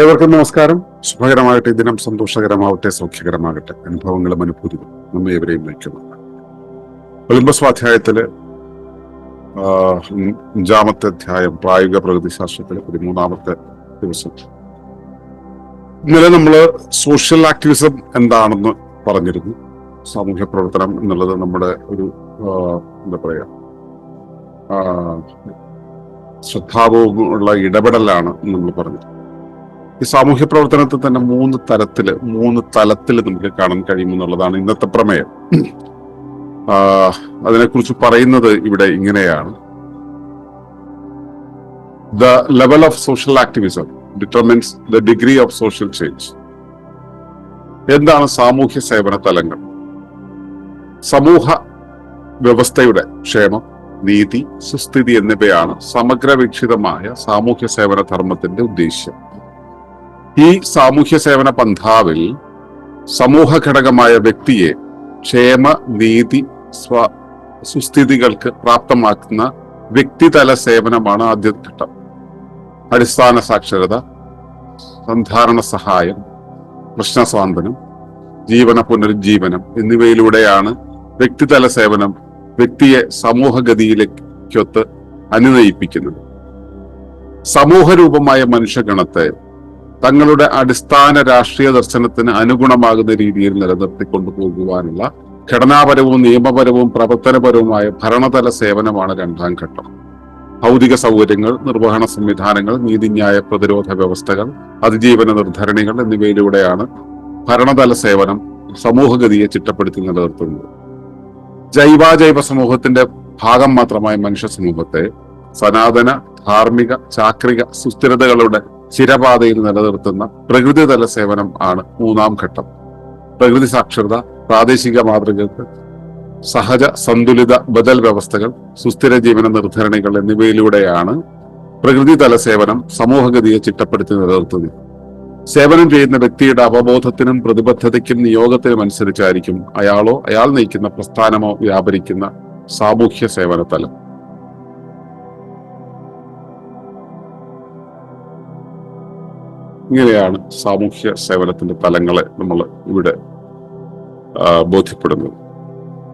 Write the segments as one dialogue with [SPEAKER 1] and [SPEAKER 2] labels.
[SPEAKER 1] ഏവർക്കും നമസ്കാരം. ശുഭകരമാകട്ടെ ദിനം സന്തോഷകരമാവട്ടെ സൗഖ്യകരമാകട്ടെ. അനുഭവങ്ങളും അനുഭൂതികളും നമ്മെ ഇവരെയും നയിക്കുന്നു ഒളിമ്പസ്വാധ്യായത്തിൽ സ്വാധ്യായത്തിൽ അഞ്ചാമത്തെ അധ്യായം പ്രായോഗിക പ്രകൃതിശാസ്ത്രത്തിലെ പതിമൂന്നാമത്തെ ദിവസം. ഇന്നലെ നമ്മൾ സോഷ്യൽ ആക്ടിവിസം എന്താണെന്ന് പറഞ്ഞിരുന്നു. സാമൂഹ്യ പ്രവർത്തനം എന്നുള്ളത് നമ്മുടെ ഒരു എന്താ പറയാ ശ്രദ്ധാപൂർവമുള്ള ഇടപെടലാണ് നമ്മൾ പറഞ്ഞത്. ഈ സാമൂഹ്യ പ്രവർത്തനത്തിൽ തന്നെ മൂന്ന് തരത്തിൽ മൂന്ന് തലത്തിൽ നമുക്ക് കാണാൻ കഴിയുമെന്നുള്ളതാണ് ഇന്നത്തെ പ്രമേയം. അതിനെക്കുറിച്ച് പറയുന്നത് ഇവിടെ ഇങ്ങനെയാണ്. The level of social activism determines the degree of social change എന്താണ് സാമൂഹ്യ സേവന തലങ്ങൾ? സമൂഹ വ്യവസ്ഥയുടെ ക്ഷേമം നീതി സുസ്ഥിതി എന്നിവയാണ് സമഗ്രവീക്ഷിതമായ സാമൂഹ്യ സേവന ധർമ്മത്തിന്റെ ഉദ്ദേശ്യം. ഈ സാമൂഹ്യ സേവന പന്ഥാവിൽ സമൂഹ ഘടകമായ വ്യക്തിയെ ക്ഷേമ നീതി സ്വ സുസ്ഥിതികൾക്ക് പ്രാപ്തമാക്കുന്ന വ്യക്തിതല സേവനമാണ് ആദ്യ ഘട്ടം. അടിസ്ഥാന സാക്ഷരത സന്ധാരണ സഹായം പ്രശ്നസ്വാന്തനം ജീവന പുനരുജ്ജീവനം എന്നിവയിലൂടെയാണ് വ്യക്തിതല സേവനം വ്യക്തിയെ സമൂഹഗതിയിലേക്കൊത്ത് അനുനയിപ്പിക്കുന്നത്. സമൂഹരൂപമായ മനുഷ്യഗണത്തെ തങ്ങളുടെ അടിസ്ഥാന രാഷ്ട്രീയ ദർശനത്തിന് അനുഗുണമാകുന്ന രീതിയിൽ നിലനിർത്തിക്കൊണ്ടു പോകുവാനുള്ള ഘടനാപരവും നിയമപരവും പ്രവർത്തനപരവുമായ ഭരണതല സേവനമാണ് രണ്ടാം ഘട്ടം. ഭൗതിക സൗകര്യങ്ങൾ നിർവഹണ സംവിധാനങ്ങൾ നീതിന്യായ പ്രതിരോധ വ്യവസ്ഥകൾ അതിജീവന നിർദ്ധരണികൾ എന്നിവയിലൂടെയാണ് ഭരണതല സേവനം സമൂഹഗതിയെ ചിട്ടപ്പെടുത്തി നിലനിർത്തുന്നത്. ജൈവാജൈവ സമൂഹത്തിന്റെ ഭാഗം മാത്രമായ മനുഷ്യ സമൂഹത്തെ സനാതന ധാർമ്മിക ചാക്രിക സുസ്ഥിരതകളുടെ ചിരപാതയിൽ നിലനിർത്തുന്ന പ്രകൃതിതല സേവനം ആണ് മൂന്നാം ഘട്ടം. പ്രകൃതി സാക്ഷരത പ്രാദേശിക മാതൃകൾക്ക് സഹജ സന്തുലിത ബദൽ വ്യവസ്ഥകൾ സുസ്ഥിര ജീവന നിർദ്ധരണികൾ എന്നിവയിലൂടെയാണ് പ്രകൃതിതല സേവനം സമൂഹഗതിയെ ചിട്ടപ്പെടുത്തി നിലനിർത്തുന്നത്. സേവനം ചെയ്യുന്ന വ്യക്തിയുടെ അവബോധത്തിനും പ്രതിബദ്ധതയ്ക്കും നിയോഗത്തിനും അനുസരിച്ചായിരിക്കും അയാളോ അയാൾ നയിക്കുന്ന പ്രസ്ഥാനമോ വ്യാപരിക്കുന്ന സാമൂഹ്യ സേവന ഇങ്ങനെയാണ് സാമൂഹ്യ സേവനത്തിന്റെ തലങ്ങളെ നമ്മൾ ഇവിടെ ബോധ്യപ്പെടുന്നത്.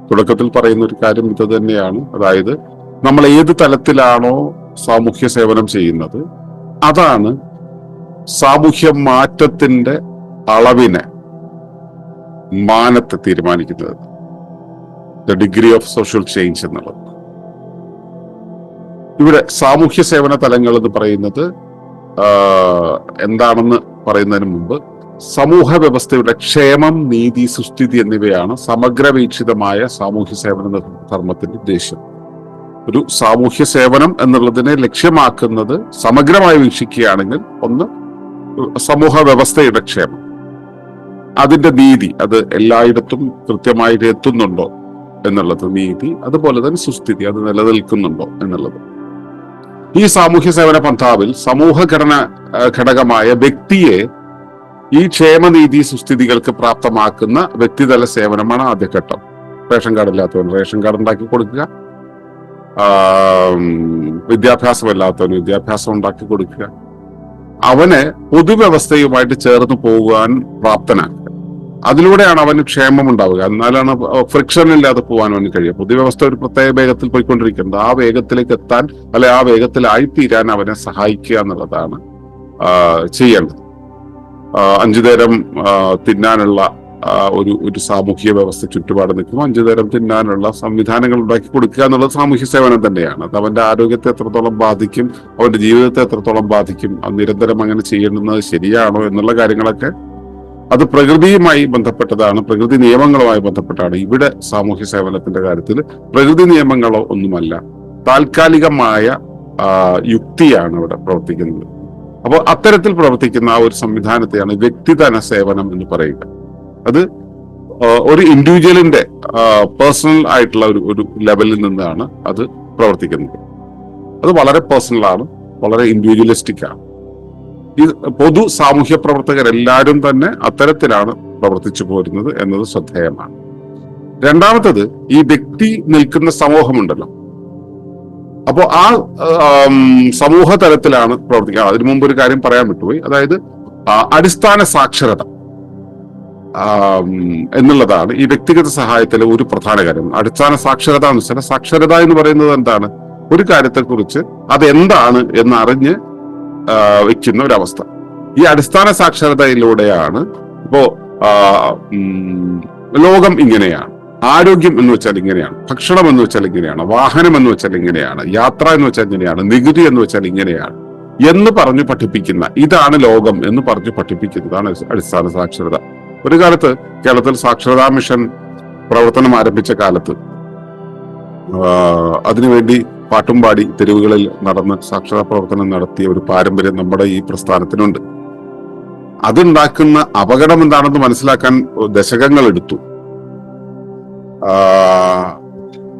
[SPEAKER 1] തുടക്കത്തിൽ പറയുന്ന ഒരു കാര്യം ഇത് തന്നെയാണ്. അതായത് നമ്മൾ ഏത് തലത്തിലാണോ സാമൂഹ്യ സേവനം ചെയ്യുന്നത് അതാണ് സാമൂഹ്യ മാറ്റത്തിന്റെ അളവിനെ മാനത്തെ തീരുമാനിക്കുന്നത്. The degree of social change എന്നുള്ളത്. ഇവിടെ സാമൂഹ്യ സേവന തലങ്ങൾ എന്ന് പറയുന്നത് എന്താണെന്ന് പറയുന്നതിന് മുമ്പ് സമൂഹ വ്യവസ്ഥയുടെ ക്ഷേമം നീതി സുസ്ഥിതി എന്നിവയാണ് സമഗ്രവീക്ഷിതമായ സാമൂഹ്യ സേവന ധർമ്മത്തിന്റെ ഉദ്ദേശ്യം. ഒരു സാമൂഹ്യ സേവനം എന്നുള്ളതിനെ ലക്ഷ്യമാക്കുന്നത് സമഗ്രമായി വീക്ഷിക്കുകയാണെങ്കിൽ ഒന്ന് സമൂഹ വ്യവസ്ഥയുടെ ക്ഷേമം. അതിന്റെ നീതി അത് എല്ലായിടത്തും കൃത്യമായിട്ട് എത്തുന്നുണ്ടോ എന്നുള്ളത് നീതി അതുപോലെ തന്നെ സുസ്ഥിതി അത് നിലനിൽക്കുന്നുണ്ടോ എന്നുള്ളത്. ഈ സാമൂഹ്യ സേവന പന്ഥാവിൽ സമൂഹഘടന ഘടകമായ വ്യക്തിയെ ഈ ക്ഷേമനീതി സുസ്ഥിതികൾക്ക് പ്രാപ്തമാക്കുന്ന വ്യക്തിതല സേവനമാണ് ആദ്യഘട്ടം. റേഷൻ കാർഡ് ഇല്ലാത്തവന് റേഷൻ കാർഡ് ഉണ്ടാക്കി കൊടുക്കുക. വിദ്യാഭ്യാസം ഇല്ലാത്തവന് വിദ്യാഭ്യാസം ഉണ്ടാക്കി കൊടുക്കുക. അവനെ പൊതുവ്യവസ്ഥയുമായിട്ട് ചേർന്ന് പോകുവാൻ പ്രാപ്തനാക്കുക. അതിലൂടെയാണ് അവന് ക്ഷേമം ഉണ്ടാവുക എന്നാലാണ് ഫ്രിക്ഷൻ ഇല്ലാതെ പോകാൻ അവന് കഴിയുക. പൊതുവ്യവസ്ഥ ഒരു പ്രത്യേക വേഗത്തിൽ പോയിക്കൊണ്ടിരിക്കുന്നത് ആ വേഗത്തിലേക്ക് എത്താൻ അല്ലെ ആ വേഗത്തിലായിത്തീരാൻ അവനെ സഹായിക്കുക എന്നുള്ളതാണ് ചെയ്യേണ്ടത്. അഞ്ചു നേരം തിന്നാനുള്ള ഒരു ഒരു സാമൂഹിക വ്യവസ്ഥ ചുറ്റുപാട് നിൽക്കുമ്പോൾ അഞ്ചു നേരം തിന്നാനുള്ള സംവിധാനങ്ങൾ ഉണ്ടാക്കി കൊടുക്കുക എന്നുള്ളത് സാമൂഹ്യ സേവനം തന്നെയാണ്. അത് അവന്റെ ആരോഗ്യത്തെ എത്രത്തോളം ബാധിക്കും അവന്റെ ജീവിതത്തെ എത്രത്തോളം ബാധിക്കും നിരന്തരം അങ്ങനെ ചെയ്യേണ്ടുന്നത് ശരിയാണോ എന്നുള്ള കാര്യങ്ങളൊക്കെ അത് പ്രകൃതിയുമായി ബന്ധപ്പെട്ടതാണ് പ്രകൃതി നിയമങ്ങളുമായി ബന്ധപ്പെട്ടാണ്. ഇവിടെ സാമൂഹ്യ സേവനത്തിന്റെ കാര്യത്തിൽ പ്രകൃതി നിയമങ്ങളോ ഒന്നുമല്ല. താൽക്കാലികമായ യുക്തിയാണ് ഇവിടെ പ്രവർത്തിക്കുന്നത്. അപ്പോൾ അത്തരത്തിൽ പ്രവർത്തിക്കുന്ന ആ ഒരു സംവിധാനത്തെയാണ് വ്യക്തിധന സേവനം എന്ന് പറയുക. അത് ഒരു ഇൻഡിവിജ്വലിന്റെ പേഴ്സണൽ ആയിട്ടുള്ള ഒരു ഒരു ലെവലിൽ നിന്നാണ് അത് പ്രവർത്തിക്കുന്നത്. അത് വളരെ പേഴ്സണൽ ആണ് വളരെ ഇൻഡിവിജ്വലിസ്റ്റിക് ആണ്. ഈ പൊതു സാമൂഹ്യ പ്രവർത്തകരെല്ലാവരും തന്നെ അത്തരത്തിലാണ് പ്രവർത്തിച്ചു പോരുന്നത് എന്നത് ശ്രദ്ധേയമാണ്. രണ്ടാമത്തത് ഈ വ്യക്തി നിൽക്കുന്ന സമൂഹമുണ്ടല്ലോ. അപ്പോൾ ആ സമൂഹ തലത്തിലാണ് പ്രവർത്തിക്കുക. അതിനു മുമ്പ് ഒരു കാര്യം പറയാൻ വിട്ടുപോയി. അതായത് അടിസ്ഥാന സാക്ഷരത എന്നുള്ളതാണ് ഈ വ്യക്തിഗത സഹായത്തിലെ ഒരു പ്രധാന കാര്യം. അടിസ്ഥാന സാക്ഷരത എന്ന് വെച്ചാൽ സാക്ഷരത എന്ന് പറയുന്നത് എന്താണ്? ഒരു കാര്യത്തെക്കുറിച്ച് അതെന്താണ് എന്ന് അറിഞ്ഞ് ആ, വെക്കുന്ന ഒരവസ്ഥ ഈ അടിസ്ഥാന സാക്ഷരതയിലൂടെയാണ് ഇപ്പോ ലോകം ഇങ്ങനെയാണ്. ആരോഗ്യം എന്ന് വെച്ചാൽ ഇങ്ങനെയാണ്. ഭക്ഷണം എന്ന് വെച്ചാൽ ഇങ്ങനെയാണ്. വാഹനം എന്ന് വെച്ചാൽ ഇങ്ങനെയാണ്. യാത്ര എന്ന് വെച്ചാൽ ഇങ്ങനെയാണ്. നികുതി എന്ന് വെച്ചാൽ ഇങ്ങനെയാണ്. എന്ന് പറഞ്ഞു പഠിപ്പിക്കുന്ന ഇതാണ് ലോകം എന്ന് പറഞ്ഞു പഠിപ്പിക്കുന്നതാണ് അടിസ്ഥാന സാക്ഷരത. ഒരു കാലത്ത് കേരളത്തിൽ സാക്ഷരതാ മിഷൻ പ്രവർത്തനം ആരംഭിച്ച കാലത്ത് അതിനുവേണ്ടി പാട്ടും പാടി തെരുവുകളിൽ നടന്ന് സാക്ഷരതാ പ്രവർത്തനം നടത്തിയ ഒരു പാരമ്പര്യം നമ്മുടെ ഈ പ്രസ്ഥാനത്തിനുണ്ട്. അതുണ്ടാക്കുന്ന അപകടം എന്താണെന്ന് മനസ്സിലാക്കാൻ ദശകങ്ങൾ എടുത്തു.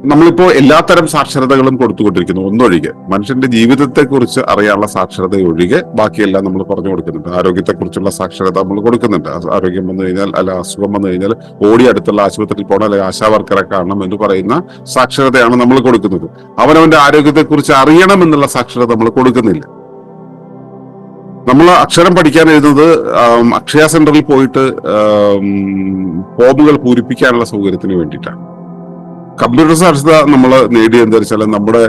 [SPEAKER 1] നമ്മളിപ്പോ എല്ലാത്തരം സാക്ഷരതകളും കൊടുത്തുകൊണ്ടിരിക്കുന്നു. ഒന്നൊഴികെ. മനുഷ്യന്റെ ജീവിതത്തെ കുറിച്ച് അറിയാനുള്ള സാക്ഷരത ഒഴികെ ബാക്കിയെല്ലാം നമ്മൾ പറഞ്ഞു കൊടുക്കുന്നുണ്ട്. ആരോഗ്യത്തെക്കുറിച്ചുള്ള സാക്ഷരത നമ്മൾ കൊടുക്കുന്നുണ്ട്. ആരോഗ്യം വന്നു കഴിഞ്ഞാൽ അല്ല അസുഖം വന്നു കഴിഞ്ഞാൽ ഓടി അടുത്തുള്ള ആശുപത്രിയിൽ പോകണം അല്ലെങ്കിൽ ആശാവർക്കറെ കാണണം എന്ന് പറയുന്ന സാക്ഷരതയാണ് നമ്മൾ കൊടുക്കുന്നത്. അവനവന്റെ ആരോഗ്യത്തെ കുറിച്ച് അറിയണം എന്നുള്ള സാക്ഷരത നമ്മൾ കൊടുക്കുന്നില്ല. നമ്മൾ അക്ഷരം പഠിക്കാൻ എഴുതുന്നത് അക്ഷയ സെന്ററിൽ പോയിട്ട് ഫോമുകൾ പൂരിപ്പിക്കാനുള്ള സൗകര്യത്തിന് വേണ്ടിയിട്ടാണ്. കമ്പ്യൂട്ടർ സാക്ഷരത നമ്മൾ നേടിയ എന്താ വെച്ചാൽ നമ്മുടെ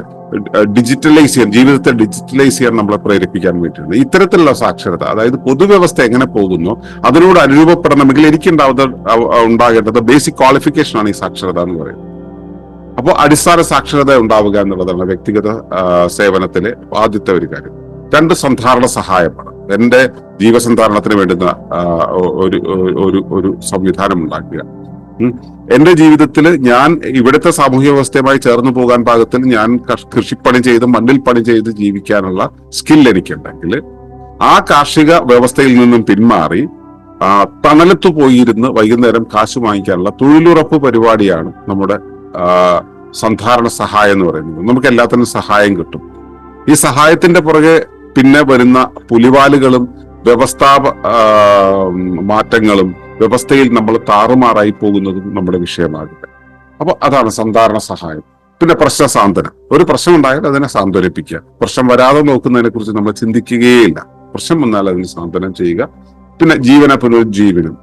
[SPEAKER 1] ഡിജിറ്റലൈസ് ചെയ്യാൻ ജീവിതത്തെ ഡിജിറ്റലൈസ് ചെയ്യാൻ നമ്മളെ പ്രേരിപ്പിക്കാൻ വേണ്ടിയിട്ടുണ്ട് ഇത്തരത്തിലുള്ള സാക്ഷരത അതായത് പൊതുവ്യവസ്ഥ എങ്ങനെ പോകുന്നു അതിനോട് അനുരൂപപ്പെടണമെങ്കിൽ എനിക്ക് ഉണ്ടാകേണ്ടത് ബേസിക് ക്വാളിഫിക്കേഷൻ ആണ് ഈ സാക്ഷരത എന്ന് പറയുന്നത്. അപ്പോൾ അടിസ്ഥാന സാക്ഷരത ഉണ്ടാവുക എന്നുള്ളതാണ് വ്യക്തിഗത സേവനത്തിലെ ആദ്യത്തെ ഒരു കാര്യം. രണ്ട് സന്ധാരണ സഹായമാണ്. എന്റെ ജീവസന്ധാരണത്തിന് വേണ്ടുന്ന ഒരു ഒരു ഒരു സംവിധാനം ഉണ്ടാക്കുക. എന്റെ ജീവിതത്തിൽ ഞാൻ ഇവിടുത്തെ സാമൂഹ്യ വ്യവസ്ഥയുമായി ചേർന്ന് പോകാൻ പാകത്തിൽ ഞാൻ കൃഷിപ്പണി ചെയ്ത് മണ്ണിൽ പണി ചെയ്ത് ജീവിക്കാനുള്ള സ്കിൽ എനിക്കുണ്ടെങ്കിൽ ആ കാർഷിക വ്യവസ്ഥയിൽ നിന്നും പിന്മാറി തണലത്ത് പോയിരുന്ന് വൈകുന്നേരം കാശ് വാങ്ങിക്കാനുള്ള തൊഴിലുറപ്പ് പരിപാടിയാണ് നമ്മുടെ സന്ധാരണ സഹായം എന്ന് പറയുന്നത്. നമുക്ക് എല്ലാത്തിനും സഹായം കിട്ടും. ഈ സഹായത്തിന്റെ പുറകെ പിന്നെ വരുന്ന പുലിവാലുകളും വ്യവസ്ഥാ മാറ്റങ്ങളും വ്യവസ്ഥയിൽ നമ്മൾ താറുമാറായി പോകുന്നതും നമ്മുടെ വിഷയമാകട്ടെ. അപ്പൊ അതാണ് സന്ധാരണ സഹായം. പിന്നെ പ്രശ്ന സാന്ത്വനം. ഒരു പ്രശ്നം ഉണ്ടായാൽ അതിനെ സാന്ത്വനിപ്പിക്കുക. പ്രശ്നം വരാതെ നോക്കുന്നതിനെ കുറിച്ച് നമ്മൾ ചിന്തിക്കുകയില്ല പ്രശ്നം വന്നാൽ അതിന് സാന്ത്വനം ചെയ്യുക. പിന്നെ ജീവന പുനരുജ്ജീവനം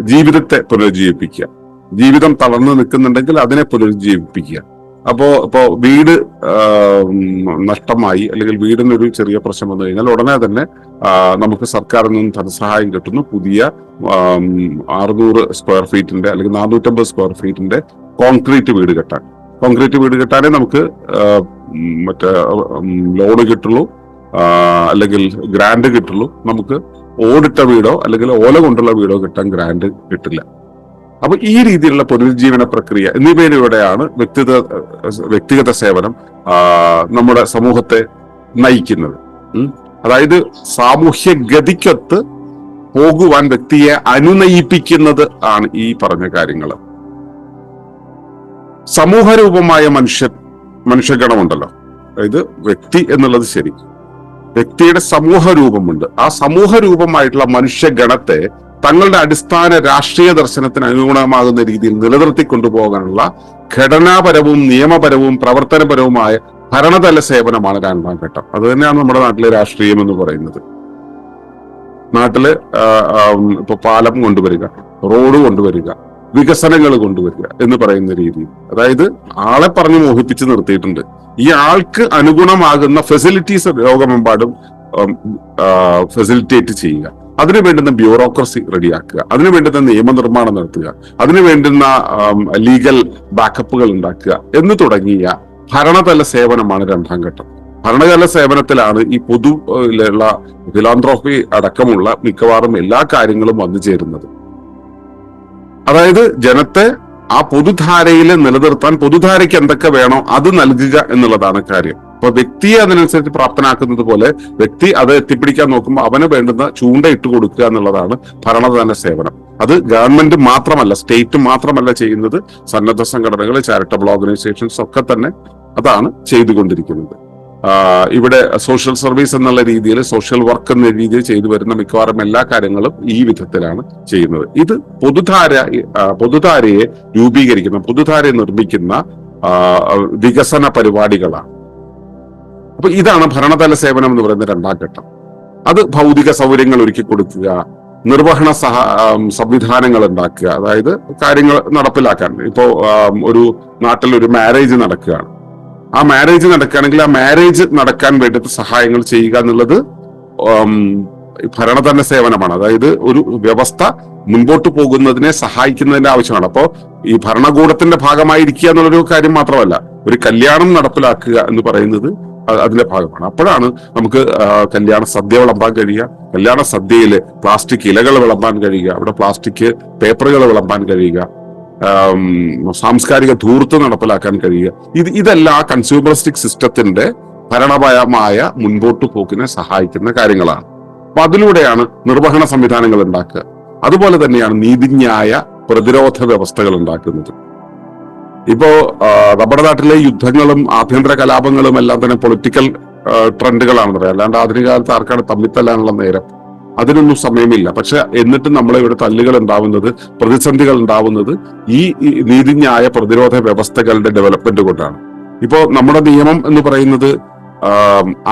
[SPEAKER 1] ജീവിതത്തെ പുനരുജ്ജീവിപ്പിക്കുക. ജീവിതം തളർന്നു നിൽക്കുന്നുണ്ടെങ്കിൽ അതിനെ പുനരുജ്ജീവിപ്പിക്കുക. അപ്പോ ഇപ്പോ വീട് നഷ്ടമായി അല്ലെങ്കിൽ വീടിനൊരു ചെറിയ പ്രശ്നം വന്നു കഴിഞ്ഞാൽ ഉടനെ തന്നെ നമുക്ക് സർക്കാരിൽ നിന്നും ധനസഹായം കിട്ടുന്നു. പുതിയ അറുന്നൂറ് സ്ക്വയർ ഫീറ്റിന്റെ അല്ലെങ്കിൽ നാനൂറ്റമ്പത് സ്ക്വയർ ഫീറ്റിന്റെ കോൺക്രീറ്റ് വീട് കെട്ടാൻ. കോൺക്രീറ്റ് വീട് കെട്ടാനേ നമുക്ക് മറ്റേ ലോണ് കിട്ടുള്ളൂ. അല്ലെങ്കിൽ ഗ്രാൻഡ് കിട്ടുള്ളൂ. നമുക്ക് ഓടിട്ട വീടോ അല്ലെങ്കിൽ ഓല കൊണ്ടുള്ള വീടോ കിട്ടാൻ ഗ്രാൻഡ് കിട്ടില്ല. അപ്പൊ ഈ രീതിയിലുള്ള പുനരുജ്ജീവന പ്രക്രിയ എന്നിവയിലൂടെയാണ് വ്യക്തിഗത വ്യക്തിഗത സേവനം നമ്മുടെ സമൂഹത്തെ നയിക്കുന്നത്. അതായത് സാമൂഹ്യ ഗതിക്കൊത്ത് പോകുവാൻ വ്യക്തിയെ അനുനയിപ്പിക്കുന്നത് ആണ് ഈ പറഞ്ഞ കാര്യങ്ങൾ. സമൂഹരൂപമായ മനുഷ്യ മനുഷ്യഗണമുണ്ടല്ലോ. അതായത് വ്യക്തി എന്നുള്ളത് ശരി. വ്യക്തിയുടെ സമൂഹ രൂപമുണ്ട് ആ സമൂഹ രൂപമായിട്ടുള്ള മനുഷ്യഗണത്തെ തങ്ങളുടെ അടിസ്ഥാന രാഷ്ട്രീയ ദർശനത്തിന് അനുഗുണമാകുന്ന രീതിയിൽ നിലനിർത്തി കൊണ്ടുപോകാനുള്ള ഘടനാപരവും നിയമപരവും പ്രവർത്തനപരവുമായ ഭരണതല സേവനമാണ് രണ്ടാം ഘട്ടം അത് തന്നെയാണ് നമ്മുടെ നാട്ടിലെ രാഷ്ട്രീയം എന്ന് പറയുന്നത്. നാട്ടിൽ ഇപ്പൊ പാലം കൊണ്ടുവരിക റോഡ് കൊണ്ടുവരിക വികസനങ്ങൾ കൊണ്ടുവരിക എന്ന് പറയുന്ന രീതി. അതായത് ആളെ പറഞ്ഞ് മോഹിപ്പിച്ച് നിർത്തിയിട്ടുണ്ട്. ഈ ആൾക്ക് അനുഗുണമാകുന്ന ഫെസിലിറ്റീസ് ലോകമെമ്പാടും ഫെസിലിറ്റേറ്റ് ചെയ്യുക. അതിനു വേണ്ടുന്ന ബ്യൂറോക്രസി റെഡിയാക്കുക. അതിനു വേണ്ടുന്ന നിയമനിർമ്മാണം നടത്തുക. അതിനു വേണ്ടുന്ന ലീഗൽ ബാക്കപ്പുകൾ ഉണ്ടാക്കുക. എന്ന് തുടങ്ങിയ ഭരണതല സേവനമാണ് രണ്ടാം ഘട്ടം. ഭരണതല സേവനത്തിലാണ് ഈ പൊതുവിലുള്ള ഫിലാന്ത്രോഫി അടക്കമുള്ള മിക്കവാറും എല്ലാ കാര്യങ്ങളും വന്നു ചേരുന്നത്. അതായത് ജനത്തെ ആ പൊതുധാരയിൽ നിലനിർത്താൻ പൊതുധാരയ്ക്ക് എന്തൊക്കെ വേണോ അത് നൽകുക എന്നുള്ളതാണ് കാര്യം. അപ്പൊ വ്യക്തിയെ അതിനനുസരിച്ച് പ്രാപ്തനാക്കുന്നത് പോലെ വ്യക്തി അത് എത്തിപ്പിടിക്കാൻ നോക്കുമ്പോൾ അവന് വേണ്ടുന്ന ചൂണ്ട ഇട്ട് കൊടുക്കുക എന്നുള്ളതാണ് ഭരണദാന സേവനം. അത് ഗവൺമെന്റ് മാത്രമല്ല സ്റ്റേറ്റ് മാത്രമല്ല ചെയ്യുന്നത്. സന്നദ്ധ സംഘടനകൾ ചാരിറ്റബിൾ ഓർഗനൈസേഷൻസ് ഒക്കെ തന്നെ അതാണ് ചെയ്തുകൊണ്ടിരിക്കുന്നത്. ഇവിടെ സോഷ്യൽ സർവീസ് എന്നുള്ള രീതിയിൽ സോഷ്യൽ വർക്ക് എന്ന രീതിയിൽ ചെയ്തു വരുന്ന മിക്കവാറും എല്ലാ കാര്യങ്ങളും ഈ വിധത്തിലാണ് ചെയ്യുന്നത്. ഇത് പൊതുധാര പൊതുധാരയെ രൂപീകരിക്കുന്ന പൊതുധാരയെ നിർമ്മിക്കുന്ന വികസന പരിപാടികളാണ്. അപ്പൊ ഇതാണ് ഭരണതല സേവനം എന്ന് പറയുന്ന രണ്ടാം ഘട്ടം. അത് ഭൗതിക സൗകര്യങ്ങൾ ഒരുക്കി കൊടുക്കുക നിർവഹണ സഹ സംവിധാനങ്ങൾ ഉണ്ടാക്കുക അതായത് കാര്യങ്ങൾ നടപ്പിലാക്കാൻ. ഇപ്പോ ഒരു നാട്ടിൽ ഒരു മാരേജ് നടക്കുകയാണ്. ആ മാരേജ് നടക്കുകയാണെങ്കിൽ ആ മാരേജ് നടക്കാൻ വേണ്ടിയിട്ട് സഹായങ്ങൾ ചെയ്യുക എന്നുള്ളത് ഭരണതല സേവനമാണ്. അതായത് ഒരു വ്യവസ്ഥ മുൻപോട്ട് പോകുന്നതിനെ സഹായിക്കുന്നതിന്റെ ആവശ്യമാണ്. അപ്പോ ഈ ഭരണകൂടത്തിന്റെ ഭാഗമായിരിക്കുക എന്നുള്ളൊരു കാര്യം മാത്രമല്ല ഒരു കല്യാണം നടപ്പിലാക്കുക എന്ന് പറയുന്നത് അതിന്റെ ഭാഗമാണ്. അപ്പോഴാണ് നമുക്ക് കല്യാണ സദ്യ വിളമ്പാൻ കഴിയുക കല്യാണ സദ്യയിൽ പ്ലാസ്റ്റിക് ഇലകൾ വിളമ്പാൻ കഴിയുക അവിടെ പ്ലാസ്റ്റിക് പേപ്പറുകൾ വിളമ്പാൻ കഴിയുക സാംസ്കാരിക ധൂർത്ത് നടപ്പിലാക്കാൻ കഴിയുക. ഇത് ഇതെല്ലാം കൺസ്യൂമറിസ്റ്റിക് സിസ്റ്റത്തിന്റെ ഭരണപരമായ മുൻപോട്ട് പോക്കിനെ സഹായിക്കുന്ന കാര്യങ്ങളാണ്. അപ്പൊ അതിലൂടെയാണ് നിർവഹണ സംവിധാനങ്ങൾ ഉണ്ടാക്കുക. അതുപോലെ തന്നെയാണ് നീതിന്യായ പ്രതിരോധ വ്യവസ്ഥകൾ ഉണ്ടാക്കുന്നത്. ഇപ്പോ നമ്മുടെ നാട്ടിലെ യുദ്ധങ്ങളും ആഭ്യന്തര കലാപങ്ങളും എല്ലാം തന്നെ പൊളിറ്റിക്കൽ ട്രെൻഡുകളാണെന്ന് പറയാം. അല്ലാണ്ട് ആധുനിക കാലത്ത് ആർക്കാണ് തമ്മിത്തല്ലാനുള്ള നേരം? അതിനൊന്നും സമയമില്ല. പക്ഷെ എന്നിട്ട് നമ്മളെ ഇവിടെ തല്ലുകൾ ഉണ്ടാവുന്നത് പ്രതിസന്ധികൾ ഉണ്ടാവുന്നത് ഈ നീതിന്യായ പ്രതിരോധ വ്യവസ്ഥകളുടെ ഡെവലപ്മെന്റ് കൊണ്ടാണ്. ഇപ്പോ നമ്മുടെ നിയമം എന്ന് പറയുന്നത്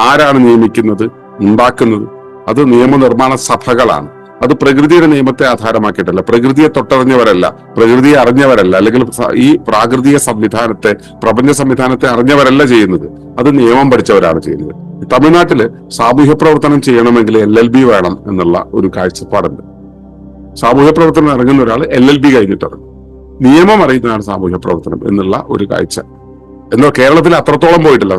[SPEAKER 1] ആരാണ് നിയമിക്കുന്നത് ഉണ്ടാക്കുന്നത്? അത് നിയമനിർമ്മാണ സഭകളാണ്. അത് പ്രകൃതിയുടെ നിയമത്തെ ആധാരമാക്കിയിട്ടല്ല. പ്രകൃതിയെ തൊട്ടറിഞ്ഞവരല്ല പ്രകൃതിയെ അറിഞ്ഞവരല്ല അല്ലെങ്കിൽ ഈ പ്രാകൃതിക സംവിധാനത്തെ പ്രപഞ്ച സംവിധാനത്തെ അറിഞ്ഞവരല്ല ചെയ്യുന്നത്. അത് നിയമം പഠിച്ചവരാണ് ചെയ്യുന്നത്. തമിഴ്നാട്ടിൽ സാമൂഹ്യ പ്രവർത്തനം ചെയ്യണമെങ്കിൽ എൽ എൽ ബി വേണം എന്നുള്ള ഒരു കാഴ്ചപ്പാടുണ്ട്. സാമൂഹ്യ പ്രവർത്തനം ഇറങ്ങുന്ന ഒരാൾ എൽ എൽ ബി കഴിഞ്ഞിട്ട് ഇറങ്ങും. നിയമം അറിയുന്നതാണ് സാമൂഹ്യ പ്രവർത്തനം എന്നുള്ള ഒരു കാഴ്ച. എന്നാൽ കേരളത്തിൽ അത്രത്തോളം പോയിട്ടില്ല.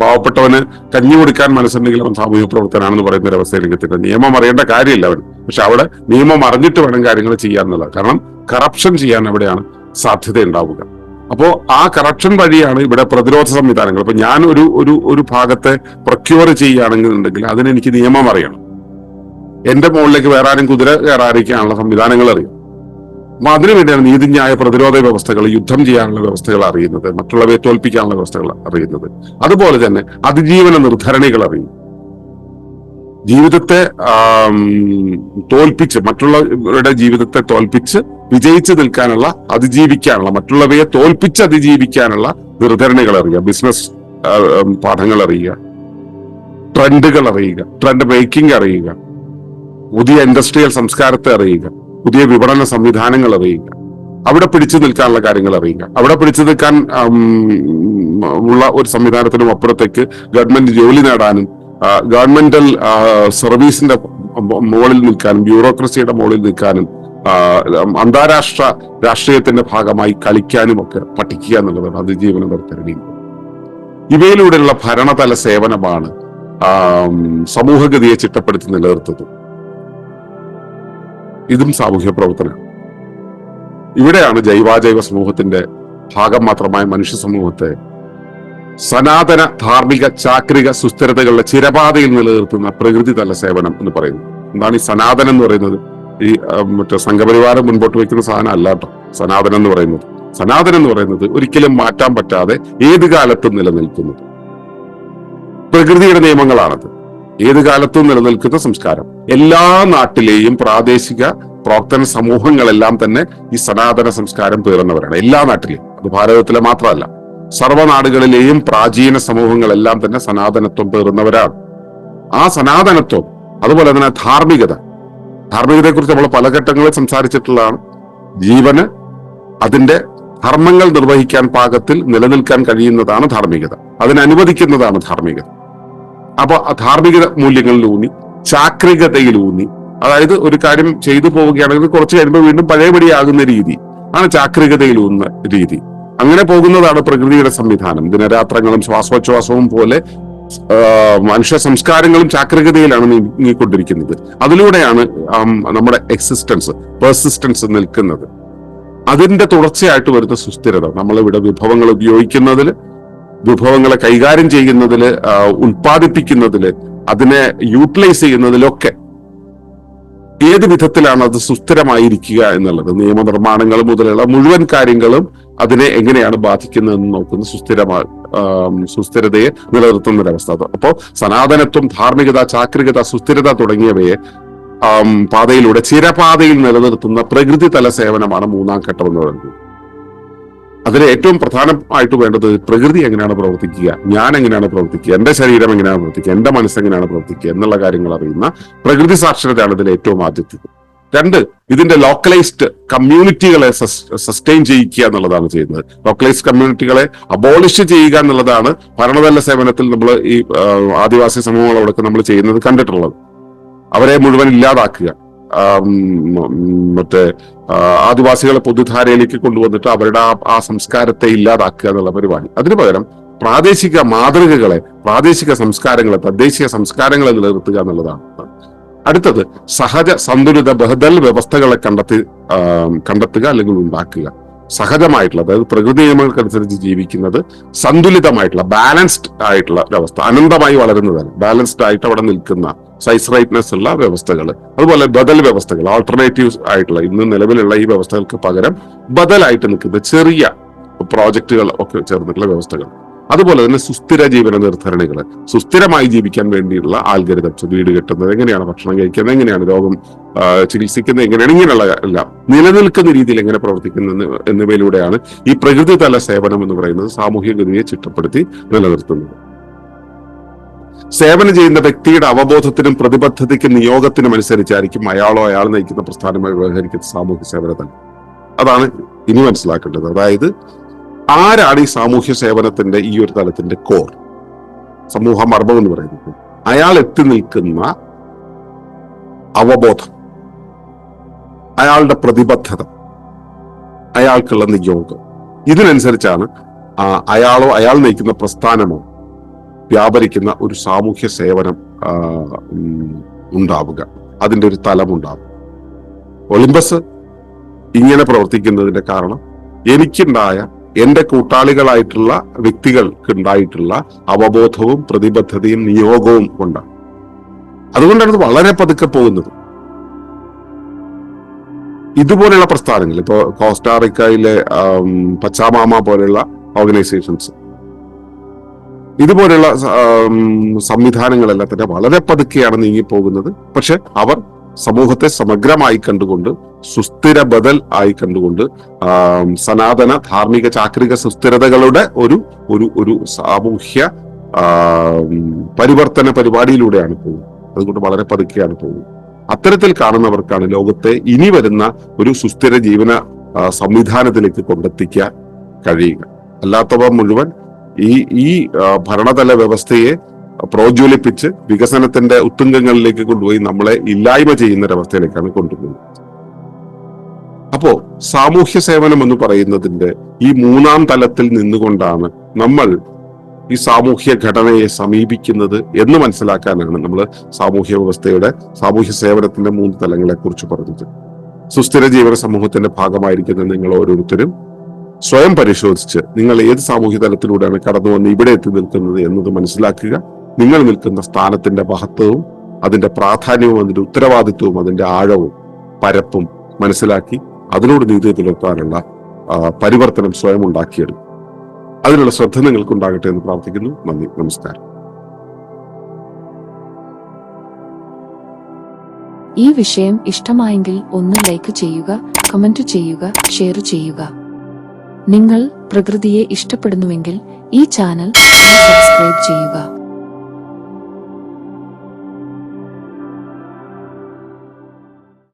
[SPEAKER 1] പാവപ്പെട്ടവന് കഞ്ഞി കൊടുക്കാൻ മനസ്സുണ്ടെങ്കിൽ അവൻ സാമൂഹ്യ പ്രവർത്തനാണെന്ന് പറയുന്ന ഒരു അവസ്ഥയിലേക്ക് എത്തിയിട്ടുണ്ട് നിയമം അറിയേണ്ട കാര്യമില്ല അവൻ. പക്ഷെ അവിടെ നിയമം അറിഞ്ഞിട്ട് വേണം കാര്യങ്ങൾ ചെയ്യാൻ എന്നുള്ളത്. കാരണം കറപ്ഷൻ ചെയ്യാൻ അവിടെയാണ് സാധ്യത ഉണ്ടാവുക. അപ്പോ ആ കറപ്ഷൻ വഴിയാണ് ഇവിടെ പ്രതിരോധ സംവിധാനങ്ങൾ. ഇപ്പൊ ഞാൻ ഒരു ഒരു ഒരു ഭാഗത്തെ പ്രൊക്യൂർ ചെയ്യുകയാണെന്നുണ്ടെങ്കിൽ അതിനെനിക്ക് നിയമം അറിയണം. എന്റെ മുകളിലേക്ക് വേറെ ആരും കുതിര കയറാതിരിക്കാനുള്ള സംവിധാനങ്ങൾ അറിയും അപ്പൊ അതിനുവേണ്ടിയാണ് നീതിന്യായ പ്രതിരോധ വ്യവസ്ഥകൾ യുദ്ധം ചെയ്യാനുള്ള വ്യവസ്ഥകൾ അറിയുന്നത് മറ്റുള്ളവരെ തോൽപ്പിക്കാനുള്ള വ്യവസ്ഥകൾ അറിയുന്നത്. അതുപോലെ തന്നെ അതിജീവന നിർധരണികൾ അറിയും. ജീവിതത്തെ തോൽപ്പിച്ച് മറ്റുള്ളവരുടെ ജീവിതത്തെ തോൽപ്പിച്ച് വിജയിച്ചു നിൽക്കാനുള്ള അതിജീവിക്കാനുള്ള മറ്റുള്ളവയെ തോൽപ്പിച്ച് അതിജീവിക്കാനുള്ള നിർദ്ധരണികൾ അറിയുക. ബിസിനസ് പാഠങ്ങൾ അറിയുക. ട്രെൻഡുകൾ അറിയുക. ട്രെൻഡ് മേക്കിംഗ് അറിയുക. പുതിയ ഇൻഡസ്ട്രിയൽ സംസ്കാരത്തെ അറിയുക. പുതിയ വിപണന സംവിധാനങ്ങൾ അറിയുക. അവിടെ പിടിച്ചു നിൽക്കാനുള്ള കാര്യങ്ങൾ അറിയുക. അവിടെ പിടിച്ചു നിൽക്കാൻ ഉള്ള ഒരു സംവിധാനത്തിനും അപ്പുറത്തേക്ക് ഗവൺമെന്റ് ജോലി നേടാനും ഗവൺമെന്റൽ സർവീസിന്റെ മുകളിൽ നിൽക്കാനും ബ്യൂറോക്രസിയുടെ മുകളിൽ നിൽക്കാനും അന്താരാഷ്ട്ര രാഷ്ട്രീയത്തിന്റെ ഭാഗമായി കളിക്കാനും ഒക്കെ പഠിക്കുക എന്നുള്ളതാണ് അതിജീവന നിർത്തരണീയം ഇവയിലൂടെയുള്ള ഭരണതല സേവനമാണ് സമൂഹഗതിയെ ചിട്ടപ്പെടുത്തി നിലനിർത്തുന്നത്. ഇതും സാമൂഹ്യ പ്രവർത്തനം. ഇവിടെയാണ് ജൈവാജൈവ സമൂഹത്തിന്റെ ഭാഗം മാത്രമായ മനുഷ്യ സമൂഹത്തെ സനാതന ധാർമ്മിക ചാക്രിക സുസ്ഥിരതകളുടെ ചിരപാതയിൽ നിലനിർത്തുന്ന പ്രകൃതി തല സേവനം എന്ന് പറയുന്നത്. എന്താണ് ഈ സനാതനം എന്ന് പറയുന്നത്? ഈ മറ്റേ സംഘപരിവാരം മുൻപോട്ട് വയ്ക്കുന്ന സാധനം അല്ല കേട്ടോ. സനാതനം എന്ന് പറയുന്നത്. സനാതനം എന്ന് പറയുന്നത് ഒരിക്കലും മാറ്റാൻ പറ്റാതെ ഏത് കാലത്തും നിലനിൽക്കുന്നു പ്രകൃതിയുടെ നിയമങ്ങളാണത്. ഏത് കാലത്തും നിലനിൽക്കുന്ന സംസ്കാരം. എല്ലാ നാട്ടിലെയും പ്രാദേശിക പ്രവർത്തന സമൂഹങ്ങളെല്ലാം തന്നെ ഈ സനാതന സംസ്കാരം പേറുന്നവരാണ്. എല്ലാ നാട്ടിലും അത് ഭാരതത്തിലെ മാത്രമല്ല. സർവനാടുകളിലെയും പ്രാചീന സമൂഹങ്ങളെല്ലാം തന്നെ സനാതനത്വം പേറുന്നവരാണ്. ആ സനാതനത്വം അതുപോലെ തന്നെ ധാർമ്മികത. ധാർമ്മികതയെ കുറിച്ച് നമ്മൾ പല ഘട്ടങ്ങളിൽ സംസാരിച്ചിട്ടുള്ളതാണ്. ജീവന് അതിന്റെ ധർമ്മങ്ങൾ നിർവഹിക്കാൻ പാകത്തിൽ നിലനിൽക്കാൻ കഴിയുന്നതാണ് ധാർമ്മികത. അതിനനുവദിക്കുന്നതാണ് ധാർമ്മികത. അപ്പൊ ഊന്നി ചാക്രികതയിൽ ഊന്നി. അതായത് ഒരു കാര്യം ചെയ്തു പോവുകയാണെങ്കിൽ കുറച്ച് കഴിയുമ്പോൾ വീണ്ടും പഴയപടിയാകുന്ന രീതി. ആണ് ചാക്രികതയിൽ ഊന്ന രീതി. അങ്ങനെ പോകുന്നതാണ് പ്രകൃതിയുടെ സംവിധാനം. ദിനരാത്രങ്ങളും ശ്വാസോച്ഛ്വാസവും പോലെ മനുഷ്യ സംസ്കാരങ്ങളും ചാക്രികതയിലാണ് നീങ്ങിക്കൊണ്ടിരിക്കുന്നത്. അതിലൂടെയാണ് നമ്മുടെ എക്സിസ്റ്റൻസ് പെർസിസ്റ്റൻസ് നിൽക്കുന്നത്. അതിന്റെ തുടർച്ചയായിട്ട് വരുന്ന സുസ്ഥിരത നമ്മളിവിടെ വിഭവങ്ങൾ ഉപയോഗിക്കുന്നതിൽ വിഭവങ്ങളെ കൈകാര്യം ചെയ്യുന്നതിൽ ഉൽപ്പാദിപ്പിക്കുന്നതിൽ അതിനെ യൂട്ടിലൈസ് ചെയ്യുന്നതിലൊക്കെ ഏത് വിധത്തിലാണ് അത് സുസ്ഥിരമായിരിക്കുക എന്നുള്ളത് നിയമനിർമ്മാണങ്ങൾ മുതലുള്ള മുഴുവൻ കാര്യങ്ങളും അതിനെ എങ്ങനെയാണ് ബാധിക്കുന്നതെന്ന് നോക്കുന്ന സുസ്ഥിരമാ സുസ്ഥിരതയെ നിലനിർത്തുന്ന ഒരവസ്ഥ അപ്പോൾ അപ്പോ സനാതനത്വം ധാർമ്മികത ചാക്രികത സുസ്ഥിരത തുടങ്ങിയവയെ പാതയിലൂടെ ചിരപാതയിൽ നിലനിർത്തുന്ന പ്രകൃതി തല സേവനമാണ് മൂന്നാം ഘട്ടം എന്ന് പറയുന്നത്. അതിൽ ഏറ്റവും പ്രധാനമായിട്ട് വേണ്ടത് പ്രകൃതി എങ്ങനെയാണ് പ്രവർത്തിക്കുക ഞാൻ എങ്ങനെയാണ് പ്രവർത്തിക്കുക എന്റെ ശരീരം എങ്ങനെയാണ് പ്രവർത്തിക്കുക എന്റെ മനസ്സ് എങ്ങനെയാണ് പ്രവർത്തിക്കുക എന്നുള്ള കാര്യങ്ങൾ അറിയുന്ന പ്രകൃതി സാക്ഷരതയാണ് ഇതിൽ ഏറ്റവും ആദ്യത്തേത്. രണ്ട് ഇതിന്റെ ലോക്കലൈസ്ഡ് കമ്മ്യൂണിറ്റികളെ സസ്റ്റെയിൻ ചെയ്യിക്കുക എന്നുള്ളതാണ് ചെയ്യുന്നത്. ലോക്കലൈസ്ഡ് കമ്മ്യൂണിറ്റികളെ അബോളിഷ് ചെയ്യുക എന്നുള്ളതാണ് ഭരണതല സേവനത്തിൽ നമ്മൾ ഈ ആദിവാസി സമൂഹങ്ങളോടൊക്കെ നമ്മൾ ചെയ്യുന്നത് കണ്ടിട്ടുള്ളത്. അവരെ മുഴുവൻ ഇല്ലാതാക്കുക. മറ്റേ ആദിവാസികളെ പൊതുധാരയിലേക്ക് കൊണ്ടുവന്നിട്ട് അവരുടെ ആ ആ സംസ്കാരത്തെ ഇല്ലാതാക്കുക എന്നുള്ള പരിപാടി. അതിനു പകരം പ്രാദേശിക മാതൃകകളെ പ്രാദേശിക സംസ്കാരങ്ങളെ തദ്ദേശീയ സംസ്കാരങ്ങളെ നിലനിർത്തുക എന്നുള്ളതാണ്. അടുത്തത് സഹജ സന്തുലിത ബഹദൽ വ്യവസ്ഥകളെ കണ്ടെത്തി കണ്ടെത്തുക അല്ലെങ്കിൽ ഉണ്ടാക്കുക. സഹജമായിട്ടുള്ള അതായത് പ്രകൃതി നിയമങ്ങൾക്കനുസരിച്ച് ജീവിക്കുന്നത് സന്തുലിതമായിട്ടുള്ള ബാലൻസ്ഡ് ആയിട്ടുള്ള വ്യവസ്ഥ അനന്തമായി വളരുന്നതാണ്. ബാലൻസ്ഡ് ആയിട്ട് അവിടെ നിൽക്കുന്ന സൈസ് റൈറ്റ്നെസ് ഉള്ള വ്യവസ്ഥകൾ അതുപോലെ ബദൽ വ്യവസ്ഥകൾ ആൾട്ടർനേറ്റീവ്സ് ആയിട്ടുള്ള ഇന്ന് നിലവിലുള്ള ഈ വ്യവസ്ഥകൾക്ക് പകരം ബദലായിട്ട് നിൽക്കുന്ന ചെറിയ പ്രോജക്റ്റുകൾ ഒക്കെ ചേർന്നിട്ടുള്ള വ്യവസ്ഥകൾ. അതുപോലെ തന്നെ സുസ്ഥിര ജീവന നിർദ്ധരണികൾ സുസ്ഥിരമായി ജീവിക്കാൻ വേണ്ടിയുള്ള ആൽഗരിതംസ് വീട് കെട്ടുന്നത് എങ്ങനെയാണ് ഭക്ഷണം കഴിക്കുന്നത് എങ്ങനെയാണ് രോഗം ചികിത്സിക്കുന്നത് എങ്ങനെയാണ് ഇങ്ങനെയുള്ള എല്ലാം. നിലനിൽക്കുന്ന രീതിയിൽ എങ്ങനെ പ്രവർത്തിക്കുന്നു എന്ന് എന്നിവയിലൂടെയാണ് ഈ പ്രകൃതി തല സേവനം എന്ന് പറയുന്നത് സാമൂഹികഗതിയെ ചിട്ടപ്പെടുത്തി നിലനിർത്തുന്നത്. സേവനം ചെയ്യുന്ന വ്യക്തിയുടെ അവബോധത്തിനും പ്രതിബദ്ധതയ്ക്കും നിയോഗത്തിനും അനുസരിച്ചായിരിക്കും അയാളോ അയാൾ നയിക്കുന്ന പ്രസ്ഥാനമായി വ്യവഹരിക്കുന്ന സാമൂഹ്യ സേവനത്തിൽ അതാണ് ഇനി മനസ്സിലാക്കേണ്ടത്. അതായത് ആരാണ് ഈ സാമൂഹ്യ സേവനത്തിന്റെ ഈ ഒരു തലത്തിന്റെ കോർ? സമൂഹ മർമ്മം എന്ന് പറയുന്നത് അയാൾ എത്തി നിൽക്കുന്ന അവബോധം അയാളുടെ പ്രതിബദ്ധത അയാൾക്കുള്ള നിയോഗം. ഇതിനനുസരിച്ചാണ് അയാളോ അയാൾ നയിക്കുന്ന പ്രസ്ഥാനമോ വ്യാപരിക്കുന്ന ഒരു സാമൂഹ്യ സേവനം ഉണ്ടാവുക. അതിന്റെ ഒരു തലം ഉണ്ടാവുക. ഒളിമ്പസ് ഇങ്ങനെ പ്രവർത്തിക്കുന്നതിന്റെ കാരണം എനിക്കുണ്ടായ എന്റെ കൂട്ടാളികളായിട്ടുള്ള വ്യക്തികൾക്ക് ഉണ്ടായിട്ടുള്ള അവബോധവും പ്രതിബദ്ധതയും നിയോഗവും കൊണ്ടാണ്. അതുകൊണ്ടാണ് ഇത് വളരെ പതുക്കെ പോകുന്നത്. ഇതുപോലെയുള്ള പ്രസ്ഥാനങ്ങൾ ഇപ്പോ കോസ്റ്റാറിക്കയിലെ പച്ചാമാമ പോലെയുള്ള ഓർഗനൈസേഷൻസ്. ഇതുപോലെയുള്ള സംവിധാനങ്ങളെല്ലാം തന്നെ വളരെ പതുക്കെയാണ് നീങ്ങിപ്പോകുന്നത്. പക്ഷെ അവർ സമൂഹത്തെ സമഗ്രമായി കണ്ടുകൊണ്ട് സുസ്ഥിര ബദൽ ആയി കണ്ടുകൊണ്ട് സനാതന ധാർമ്മിക ചാക്രിക സുസ്ഥിരതകളുടെ ഒരു ഒരു ഒരു സാമൂഹ്യ പരിവർത്തന പരിപാടിയിലൂടെയാണ് പോകുന്നത്. അതുകൊണ്ട് വളരെ പതുക്കെയാണ് പോകുന്നത്. അത്തരത്തിൽ കാണുന്നവർക്കാണ് ലോകത്തെ ഇനി വരുന്ന ഒരു സുസ്ഥിര ജീവന സംവിധാനത്തിലേക്ക് കൊണ്ടെത്തിക്കാൻ കഴിയുക. അല്ലാത്തവ മുഴുവൻ ഈ ഈ ഭരണതല വ്യവസ്ഥയെ പ്രോജ്വലിപ്പിച്ച് വികസനത്തിന്റെ ഉത്തുംഗങ്ങളിലേക്ക് കൊണ്ടുപോയി നമ്മളെ ഇല്ലായ്മ ചെയ്യുന്ന ഒരവസ്ഥയിലേക്കാണ് കൊണ്ടുപോകുന്നത്. അപ്പോ സാമൂഹ്യ സേവനം എന്ന് പറയുന്നതിന്റെ ഈ മൂന്നാം തലത്തിൽ നിന്നുകൊണ്ടാണ് നമ്മൾ ഈ സാമൂഹ്യ ഘടനയെ സമീപിക്കുന്നത് എന്ന് മനസ്സിലാക്കാനാണ് നമ്മൾ സാമൂഹ്യ വ്യവസ്ഥയുടെ സാമൂഹ്യ സേവനത്തിന്റെ മൂന്ന് തലങ്ങളെ കുറിച്ച് പറഞ്ഞത്. സുസ്ഥിര ജീവന സമൂഹത്തിന്റെ ഭാഗമായിരിക്കുന്ന നിങ്ങൾ ഓരോരുത്തരും സ്വയം പരിശോധിച്ച് നിങ്ങൾ ഏത് സാമൂഹ്യ തലത്തിലൂടെയാണ് കടന്നു വന്ന് ഇവിടെ എത്തി നിൽക്കുന്നത് എന്നത് മനസ്സിലാക്കുക. നിങ്ങൾ നിൽക്കുന്ന സ്ഥാനത്തിന്റെ മഹത്വവും അതിന്റെ പ്രാധാന്യവും അതിന്റെ ഉത്തരവാദിത്വവും അതിന്റെ ആഴവും പരപ്പും മനസ്സിലാക്കി അതിനോട് നീതി പുലർത്താനുള്ള പരിവർത്തനം സ്വയം ഉണ്ടാക്കിയെടുക്കും. അതിനുള്ള ശ്രദ്ധ നിങ്ങൾക്കുണ്ടാകട്ടെ എന്ന് പ്രാർത്ഥിക്കുന്നു. നന്ദി. നമസ്കാരം.
[SPEAKER 2] ഈ വിഷയം ഇഷ്ടമായെങ്കിൽ ഒന്ന് ലൈക്ക് ചെയ്യുക കമന്റ് ചെയ്യുക ഷെയർ ചെയ്യുക. നിങ്ങൾ പ്രകൃതിയെ ഇഷ്ടപ്പെടുന്നുവെങ്കിൽ ഈ ചാനൽ സബ്സ്ക്രൈബ് ചെയ്യുക.